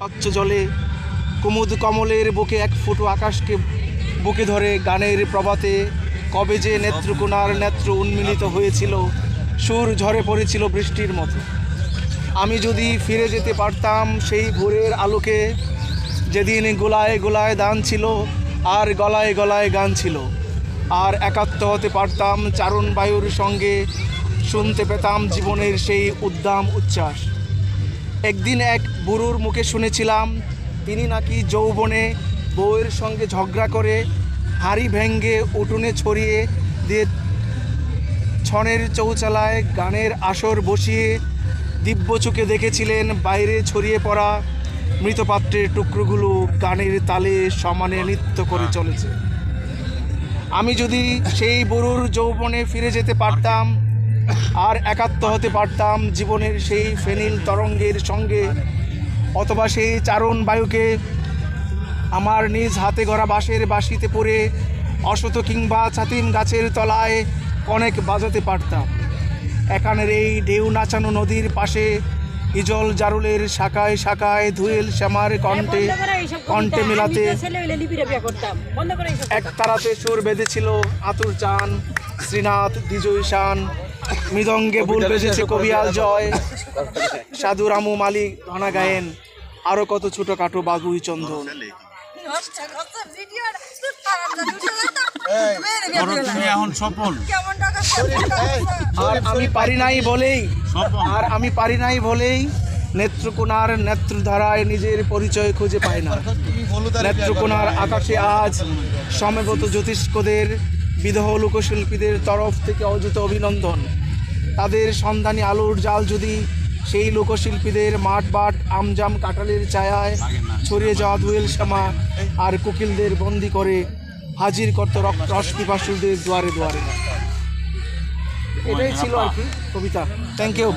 স্বচ্ছ জলে কুমুদ কমলের বুকে এক ফুটো আকাশকে বুকে ধরে গানের প্রভাতে কবে যে নেত্রকোনার নেত্র উন্মিলিত হয়েছিল, সুর ঝরে পড়েছিল বৃষ্টির মতো। আমি যদি ফিরে যেতে পারতাম সেই ভোরের আলোকে, যেদিন গোলায় গোলায় দান ছিল আর গলায় গলায় গান ছিল, আর একাত্ম হতে পারতাম চারণ বায়ুর সঙ্গে, শুনতে পেতাম জীবনের সেই উদ্দাম উচ্ছ্বাস। একদিন এক বুড়োর মুখে শুনেছিলাম, তিনি নাকি যৌবনে বউয়ের সঙ্গে ঝগড়া করে হাড়ি ভেঙ্গে উঠোনে ছড়িয়ে দিয়ে ছনের চৌচালায় গানের আসর বসিয়ে দিব্য চোখে দেখেছিলেন বাইরে ছড়িয়ে পড়া মৃতপাত্রের টুকরোগুলো গানের তালে সমানে নৃত্য করে চলেছে। আমি যদি সেই বুড়োর যৌবনে ফিরে যেতে পারতাম আর একাত্ম হতে পারতাম জীবনের সেই ফেনিল তরঙ্গের সঙ্গে। অথবা সেই চারণ বায়ুকে আমার নিজ হাতে গড়া বাঁশের বাঁশিতে পড়ে অশত কিংবা ছাতিম গাছের তলায় অনেক বাজাতে পারতাম। এখানের এই ঢেউ নাচানো নদীর পাশে ইজল জারুলের শাখায় শাখায় ধুয়েল শ্যামার কণ্ঠে কণ্ঠে মেলাতে এক তারাতে সুর বেঁধেছিল আতুর চান শ্রীনাথ বিজয় শান। মৃদঙ্গে বুল বেজেছে কবিয়াল জয়। সাধু রামু মালিক ঘনা গায়েন আরও কত ছোটখাটো বাগুই চন্দন। ধরো এখন সফল আর আমি পারি নাই বলেই আর আমি পারি নাই বলেই নেত্রকোনার নেত্রধারায় নিজের পরিচয় খুঁজে পায় না। নেত্রকোনার আকাশে আজ সমবেত জ্যোতিষ্কদের বিধহ লোকশিল্পীদের তরফ থেকে অযুত অভিনন্দন। তাদের সন্ধানী আলোর জাল যদি সেই লোকশিল্পীদের মাঠ বাট আমজাম কাটালের ছায়ায় ছড়িয়ে যাওয়া দুয়েল শ্যামা আর কোকিলদের বন্দি করে হাজির করত রস দুয়ারে দুয়ারে। এটাই ছিল আর কি কবিতা। Thank you